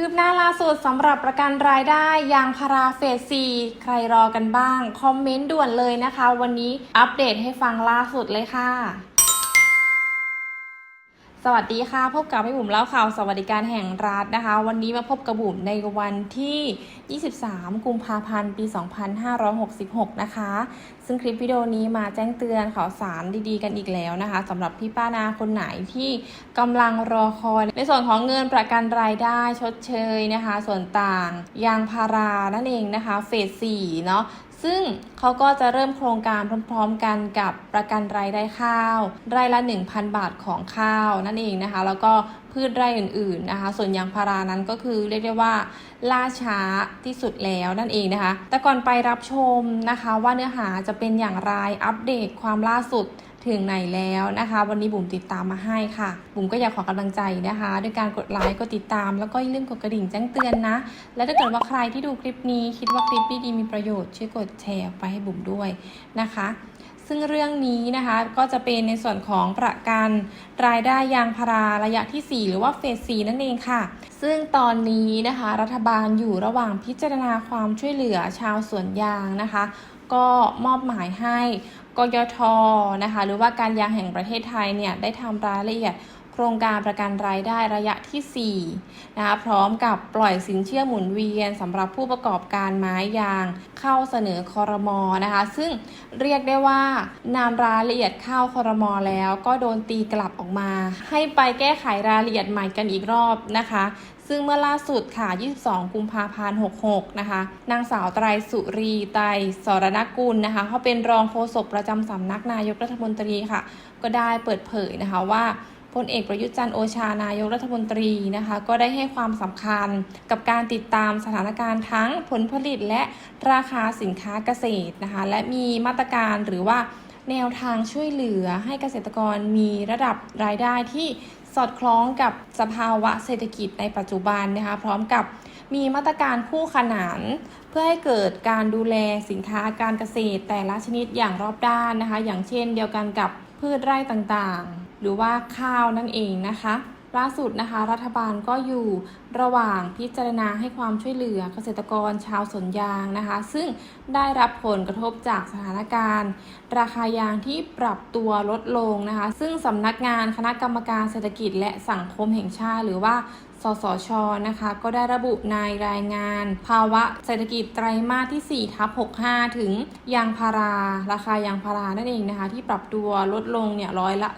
คืบหน้าล่าสุดสำหรับประกันรายได้ยางพาราเฟสซีใครรอกันบ้าง คอมเมนต์ด่วนเลยนะคะ วันนี้อัปเดตให้ฟังล่าสุดเลยค่ะ สวัสดีค่ะ พบกับพี่บุ๋มเล่าข่าวสวัสดิการแห่งรัฐนะคะ วันนี้มาพบกับบุ๋มในวันที่ 23 กุมภาพันธ์ปี 2566 นะคะ ซึ่งคลิปวิดีโอนี้มาแจ้งเตือนข่าวสารดีๆ กันอีกแล้วนะคะสำหรับพี่ป้านาคนไหนที่กำลังรอคอยในส่วนของเงินประกันรายได้ชดเชยนะคะ ส่วนต่างยางพารานั่นเองนะคะเฟส4เนาะ ซึ่งเขาก็จะเริ่มโครงการพร้อมๆกันกับประกันรายได้ข้าว รายละ 1,000 บาทของข้าวนั่นเองนะคะ แล้วก็พืชไร่อื่นๆนะคะ ส่วนยางพารานั้นก็คือเรียกได้ว่าล่าช้าที่สุดแล้วนั่นเองนะคะ แต่ก่อนไปรับชมนะคะ ว่าเนื้อหาจะเป็นอย่างไรอัปเดตความล่าสุด ถึงไหนแล้วนะคะ วันนี้บุ๋มติดตามมาให้ค่ะ บุ๋มก็อยากขอกำลังใจนะคะ ด้วยการกดไลค์กดติดตาม แล้วก็อย่าลืมกดกระดิ่งแจ้งเตือนนะ และถ้าเกิดว่าใครที่ดูคลิปนี้คิดว่าคลิปดีๆมีประโยชน์ช่วยกดแชร์ไปให้บุ๋มด้วยนะคะ ซึ่งเรื่องนี้นะคะก็จะเป็นในส่วนของประกันรายได้ยางพาราระยะที่ 4 หรือว่าเฟส 4 นั่นเองค่ะ ซึ่งตอนนี้นะคะรัฐบาลอยู่ระหว่างพิจารณาความช่วยเหลือชาวสวนยางนะคะ ก็มอบหมายให้กยทนะคะหรือว่าการยางแห่งประเทศไทยเนี่ยได้ทำรายละเอียด ครงการประกันรายได้ระยะที่4นะคะพร้อมกับปล่อยสินเชื่อหมุนเวียนสำหรับผู้ประกอบการไม้ยางเข้าเสนอคอรมอนะคะ ซึ่งเรียกได้ว่านำรายละเอียดเข้าคอรมอแล้วก็โดนตีกลับออกมา ให้ไปแก้ไขรายละเอียดใหม่กันอีกรอบนะคะ ซึ่งเมื่อล่าสุดค่ะ 22 กุมภาพันธ์ 66 นะคะ นางสาวไตรสุรีไตรสรณกุลนะคะเขาเป็นรองโฆษกประจำสำนักนายกรัฐมนตรีค่ะ ก็ได้เปิดเผยนะคะว่า พลเอกประยุทธ์จันทร์โอชานายกรัฐมนตรีนะคะ ก็ได้ให้ความสำคัญกับการติดตามสถานการณ์ทั้งผลผลิตและราคาสินค้าเกษตรนะคะ และมีมาตรการหรือว่าแนวทางช่วยเหลือให้เกษตรกรมีระดับรายได้ที่สอดคล้องกับสภาวะเศรษฐกิจในปัจจุบันนะคะ พร้อมกับมีมาตรการคู่ขนาน เพื่อให้เกิดการดูแลสินค้าการเกษตรแต่ละชนิดอย่างรอบด้านนะคะ อย่างเช่นเดียวกันกับพืชไร่ต่างๆ หรือว่าข้าวนั่นเองนะคะ ล่าสุดนะคะ รัฐบาลก็อยู่ระหว่างพิจารณาให้ความช่วยเหลือเกษตรกรชาวสวนยางนะคะ ซึ่งได้รับผลกระทบจากสถานการณ์ ราคายางที่ปรับตัวลดลงนะคะ ซึ่งสำนักงานคณะกรรมการเศรษฐกิจและสังคมแห่งชาติ หรือว่าสสช นะคะ ก็ได้ระบุในรายงาน ภาวะเศรษฐกิจไตรมาสที่4ทับ65 ถึงยางพารา ราคายางพารานั่นเองนะคะ ที่ปรับตัวลดลงเนี่ยร้อยละ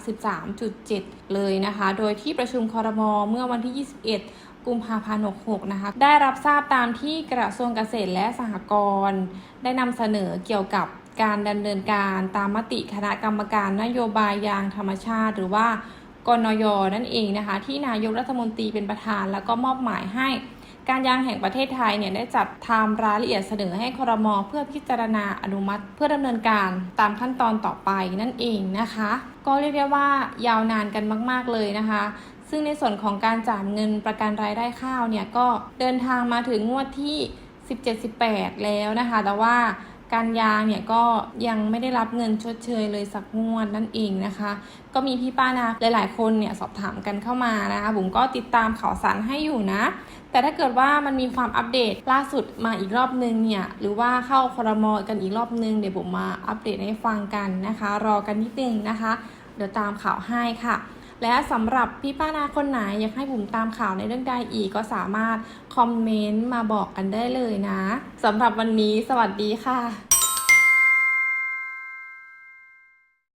13.7 เลยนะคะ โดยที่ประชุมคอรมอเมื่อวันที่ 21กุมภาพันธ์66นะคะ ได้รับทราบตามที่กระทรวงเกษตรและสหกรณ์ ได้นำเสนอเกี่ยวกับการดำเนินการตามมติคณะกรรมการนโยบายยางธรรมชาติ หรือว่ากนยนั่นเองนะคะ ที่นายกรัฐมนตรีเป็นประธาน แล้วก็มอบหมายให้การยางแห่งประเทศไทยเนี่ยได้จัดทำรายละเอียดเสนอให้ครมเพื่อพิจารณาอนุมัติ เพื่อดำเนินการตามขั้นตอนต่อไปนั่นเองนะคะ ก็เรียกได้ว่ายาวนานกันมาก ๆเลยนะคะ ซึ่งในส่วนของการจ่ายเงินประกันรายได้ข้าวเนี่ยก็เดินทางมาถึงงวดที่ 17-18 แล้วนะคะ แต่ว่าการยางเนี่ยก็ยังไม่ได้รับเงินชดเชยเลยสักงวดนั่นเองนะคะ ก็มีพี่ป้านาหลาย ๆ คนเนี่ยสอบถามกันเข้ามานะคะบุ๋มก็ติดตามข่าวสารให้อยู่นะ แต่ถ้าเกิดว่ามันมีความอัปเดตล่าสุดมาอีกรอบนึงเนี่ยหรือว่าเข้าคอรมอกันอีกรอบนึงเดี๋ยวผมมาอัปเดตให้ฟังกันนะคะ รอกันนิดนึงนะคะ เดี๋ยวตามข่าวให้ค่ะ และสำหรับพี่ป้านาคนไหนอยากให้บุ๋มตามข่าวในเรื่องใดอีกก็สามารถคอมเมนต์มาบอกกันได้เลยนะสำหรับวันนี้สวัสดีค่ะ